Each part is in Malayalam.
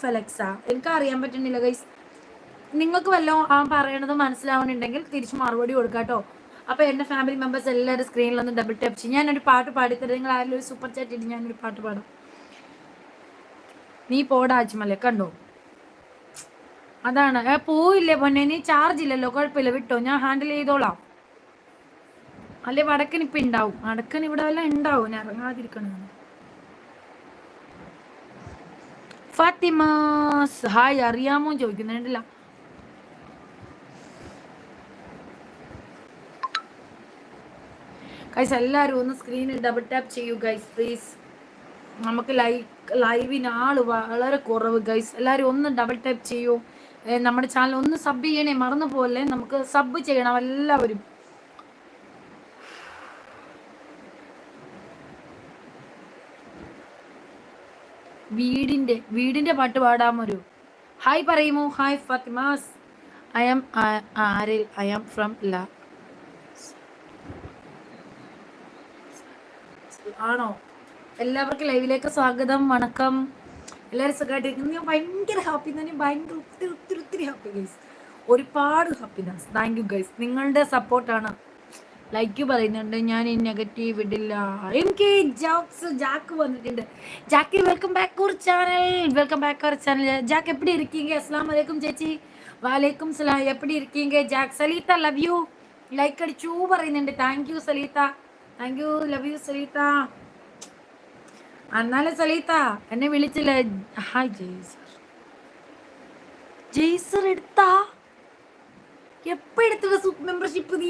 ഫെലക്സാ എനിക്ക് അറിയാൻ പറ്റുന്നില്ല ഗൈസ് നിങ്ങൾക്ക് വല്ലതും ആ പറയണത് മനസ്സിലാവുന്നുണ്ടെങ്കിൽ തിരിച്ച് മറുപടി കൊടുക്കുക കേട്ടോ അപ്പോൾ എന്റെ ഫാമിലി മെമ്പേഴ്സ് എല്ലാവരും സ്ക്രീനിലൊന്ന് ഡബിൾ ടാപ്പ് ചെയ്യും. ഞാനൊരു പാട്ട് പാടിത്തരും. നിങ്ങൾ ആരെങ്കിലും ഒരു സൂപ്പർ ചാറ്റ് ഇട്ട് ഞാനൊരു പാട്ട് പാടും. നീ പോടാ അജ്മലെ. കണ്ടോ? അതാണ്. ഏ പോയില്ലേ പൊന്നെ? നീ ചാർജ് ഇല്ലല്ലോ. കുഴപ്പമില്ല. വിട്ടോ. ഞാൻ ഹാൻഡിൽ ചെയ്തോളാം. അല്ലെ വടക്കൻ ഇപ്പം ഉണ്ടാവും വടക്കൻ ഇവിടെ വല്ല ഉണ്ടാവും ഞാൻ ഇറങ്ങാതിരിക്കണം ഫാത്തിമാസ് ഹായ് അറിയാമോ ചോദിക്കുന്നുണ്ടല്ല ഗൈസ് എല്ലാവരും ഒന്ന് സ്ക്രീനിൽ ഡബിൾ ടാപ്പ് ചെയ്യൂ ഗൈസ് പ്ലീസ് നമുക്ക് ലൈക്ക് ലൈവിന് ആൾ വളരെ കുറവ് ഗൈസ് എല്ലാവരും ഒന്ന് ഡബിൾ ടാപ്പ് ചെയ്യൂ. നമ്മുടെ ചാനൽ ഒന്ന് സബ് ചെയ്യണേ മറന്നു പോലെ നമുക്ക് സബ് ചെയ്യണം എല്ലാവരും. വീടിന്റെ വീടിന്റെ പാട്ട് പാടാമൊരു ഹായ് പറയുമോ? ഹായ് ഫാത്തിമാസ്. ഐ ആം ആരിൽ ഐ ആം ഫ്രം ല. ആണോ? എല്ലാവർക്കും ലൈവിലേക്ക് സ്വാഗതം വണക്കം. എല്ലാവരും സുഖമായിട്ടിരിക്കുന്നു. ഞാൻ ഭയങ്കര ഹാപ്പി തന്നെ ഭയങ്കര ഒത്തിരി ഒത്തിരി ഒത്തിരി ഹാപ്പി ഗൈസ് ഒരുപാട് ഹാപ്പിനെസ് താങ്ക് യു ഗൈസ് നിങ്ങളുടെ സപ്പോർട്ടാണ് ലൈക്ക് പറയുന്നുണ്ട് ഞാൻ ഈ നെഗറ്റീവ് ഇടില്ല എം കെ ജോക്സ് ജാക്ക് വന്നിട്ടുണ്ട്. Jackie welcome back our channel welcome back our channel Jack എപ്പടി ഇരിക്കീങ്ക? അസ്ലാം വലൈക്കും ചേച്ചി. വാലേക്കും സലാം. എപ്പടി ഇരിക്കീങ്ക? Jack Saleetha love you like അടിച്ചു പറയുന്നുണ്ട്. Thank you Saleetha. Thank you love you Saleetha. എന്നാലും സലീത്ത എന്നെ വിളിച്ചില്ല. ഹായ് ജയ്സർ ജയ്സർ എടുത്താ? എപ്പോ എടുത്തത്? മെമ്പർഷിപ്പ് നീ?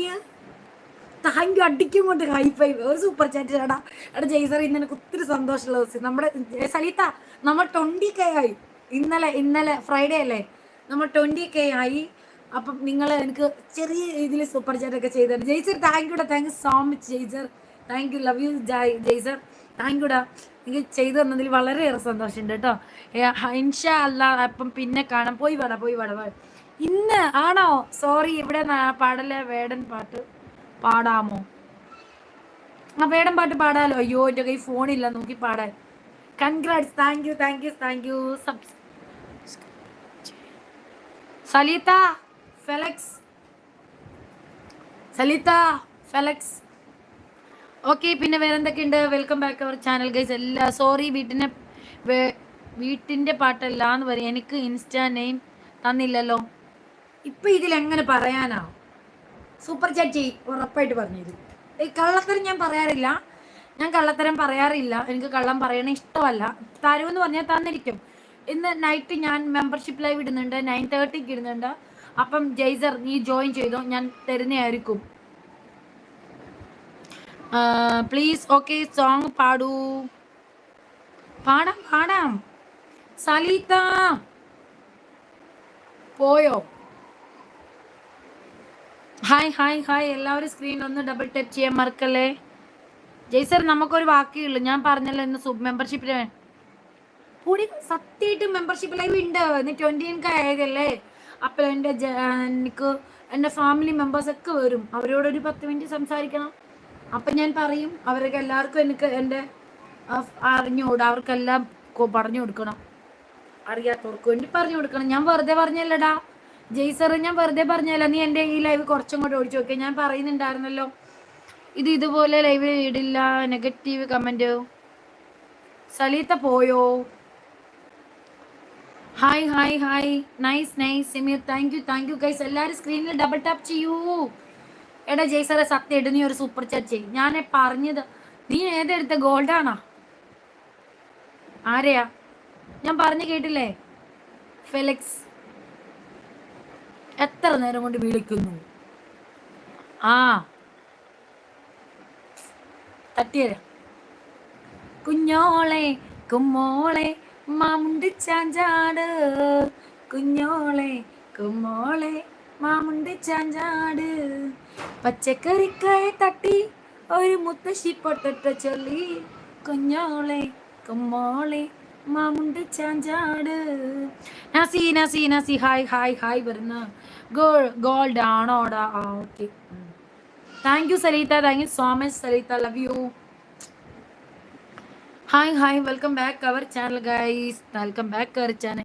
താങ്ക് യു അടിക്കും കൊണ്ട് ഹൈ ഫൈവ് ഒരു സൂപ്പർ ചാറ്റ് ചേടാ എടാ ജയ്സർ ഇന്ന് എനിക്ക് ഒത്തിരി സന്തോഷമുള്ള ദിവസം. നമ്മുടെ സലീത്ത നമ്മൾ ട്വന്റി കെ ആയി. ഇന്നലെ ഇന്നലെ ഫ്രൈഡേ അല്ലേ? നമ്മൾ ട്വന്റി കെ ആയി. അപ്പം നിങ്ങൾ എനിക്ക് ചെറിയ രീതിയിൽ സൂപ്പർ ചാറ്റ് ഒക്കെ ചെയ്തിട്ടുണ്ട് Jaiser thank യുടാ thank you so much Jaiser. Thank you love you Jaiser. Thank യുടാ എനിക്ക് ചെയ്തു തന്നതിൽ വളരെയേറെ സന്തോഷമുണ്ട് കേട്ടോ. ഇൻഷാ അല്ല അപ്പം പിന്നെ കാണാം. പോയി വേടാ പോയി വേടാ വാ. ഇന്ന് ആണോ? സോറി ഇവിടെ പാടല്ലേ വേടൻ പാട്ട്. പാടാമോ? ആ വേടം പാട്ട് പാടാലോ? അയ്യോ എന്റെ കൈ ഫോണില്ല നോക്കി പാടാൻ. Congrats thank you thank you thank you Saleetha Felix Saleetha Felix okay പിന്നെ വേറെ എന്തൊക്കെയുണ്ട് welcome back our channel guys എല്ലാ സോറി വീട്ടിനെ വീട്ടിന്റെ പാട്ടല്ല എന്ന് പറയും. എനിക്ക് ഇൻസ്റ്റാ നെയിം തന്നില്ലല്ലോ. ഇപ്പം ഇതിലെങ്ങനെ പറയാനാ? സൂപ്പർ ചാറ്റ് ഉറപ്പായിട്ട് പറഞ്ഞുതരും ഈ കള്ളത്തരം ഞാൻ പറയാറില്ല. ഞാൻ കള്ളത്തരം പറയാറില്ല. എനിക്ക് കള്ളം പറയണ ഇഷ്ടമല്ല. തരുമെന്ന് പറഞ്ഞാൽ തന്നിരിക്കും. ഇന്ന് നൈറ്റ് ഞാൻ മെമ്പർഷിപ്പ് ലൈവ് ഇടുന്നുണ്ട്. നയൻ തേർട്ടിക്ക് ഇടുന്നുണ്ട്. അപ്പം ജയ്സർ നീ ജോയിൻ ചെയ്തോ? ഞാൻ തരുന്നതായിരിക്കും. പ്ലീസ് ഓക്കെ സോങ് പാടൂ. പാടാം പാടാം. സലീത. പോയോ? ഹായ് ഹായ് ഹായ് എല്ലാവരും സ്ക്രീനിൽ ഒന്ന് ഡബിൾ ടാപ്പ് ചെയ്യാൻ മറക്കല്ലേ? ജയ്സർ നമുക്കൊരു വാക്കേ ഉള്ളൂ. ഞാൻ പറഞ്ഞല്ലോ ഇന്ന് സബ് മെമ്പർഷിപ്പിന് കൂടി സത്യമായിട്ട് മെമ്പർഷിപ്പ് ലൈവ് ഉണ്ട്. ഇന്ന് ട്വന്റി എനിക്ക് ആയതല്ലേ? അപ്പോൾ എന്റെ എനിക്ക് എന്റെ ഫാമിലി മെമ്പേഴ്സൊക്കെ വരും. അവരോടൊരു പത്ത് മിനിറ്റ് സംസാരിക്കണം. അപ്പം ഞാൻ പറയും അവരൊക്കെ എല്ലാവർക്കും എനിക്ക് എന്റെ അറിഞ്ഞുകൂടാ. അവർക്കെല്ലാം പറഞ്ഞു കൊടുക്കണം അറിയാത്തവർക്ക് വേണ്ടി പറഞ്ഞു കൊടുക്കണം ഞാൻ വെറുതെ പറഞ്ഞല്ലടാ. ജയ്സർ ഞാൻ വെറുതെ പറഞ്ഞല്ലോ നീ എന്റെ ഈ ലൈവ് കുറച്ചും കൂടെ ഓടിച്ചു നോക്കിയാൽ ഞാൻ പറയുന്നുണ്ടായിരുന്നല്ലോ ഇത് ഇതുപോലെ ലൈവ് ഇടില്ല നെഗറ്റീവ് കമന്റ് സലീത്ത പോയോ? Hi hi hi nice nice Simir thank you thank you guys എല്ലാവരും സ്ക്രീനിൽ ഡബിൾ ടാപ്പ് ചെയ്യൂ. എടാ ജയ്സറെ സത്യം ഇടുന്ന ഒരു സൂപ്പർ ചാറ്റ് ചെയ്യും. ഞാൻ പറഞ്ഞത് നീ ഏതെടുത്ത ഗോൾഡാണോ ആരെയാ? ഞാൻ പറഞ്ഞു കേട്ടില്ലേ? ഫെലിക്സ് എത്ര നേരം കൊണ്ട് വിളിക്കുന്നു? ആ. തട്ടിയരാ. കുഞ്ഞോളെ കുമ്മോളെ മാമുണ്ടി ചാഞ്ചാട്. കുഞ്ഞോളെ കുമ്മോളെ മാമുണ്ടി ചാഞ്ചാട്. പച്ചക്കറിക്കായ തട്ടി ഒരു മുത്തശ്ശി പൊട്ടട്ട ചൊല്ലി. കുഞ്ഞോളെ കുമ്മോളെ മാമുണ്ട് ചാഞ്ചാട്. Nasi Nasi Nasi hi hi hi വരുന്ന ഗോൾഡ് ആണോടാ? ആ okay. Thank you Saleetha thank you so much Saleetha love you hi hi welcome back our channel guys welcome back our channel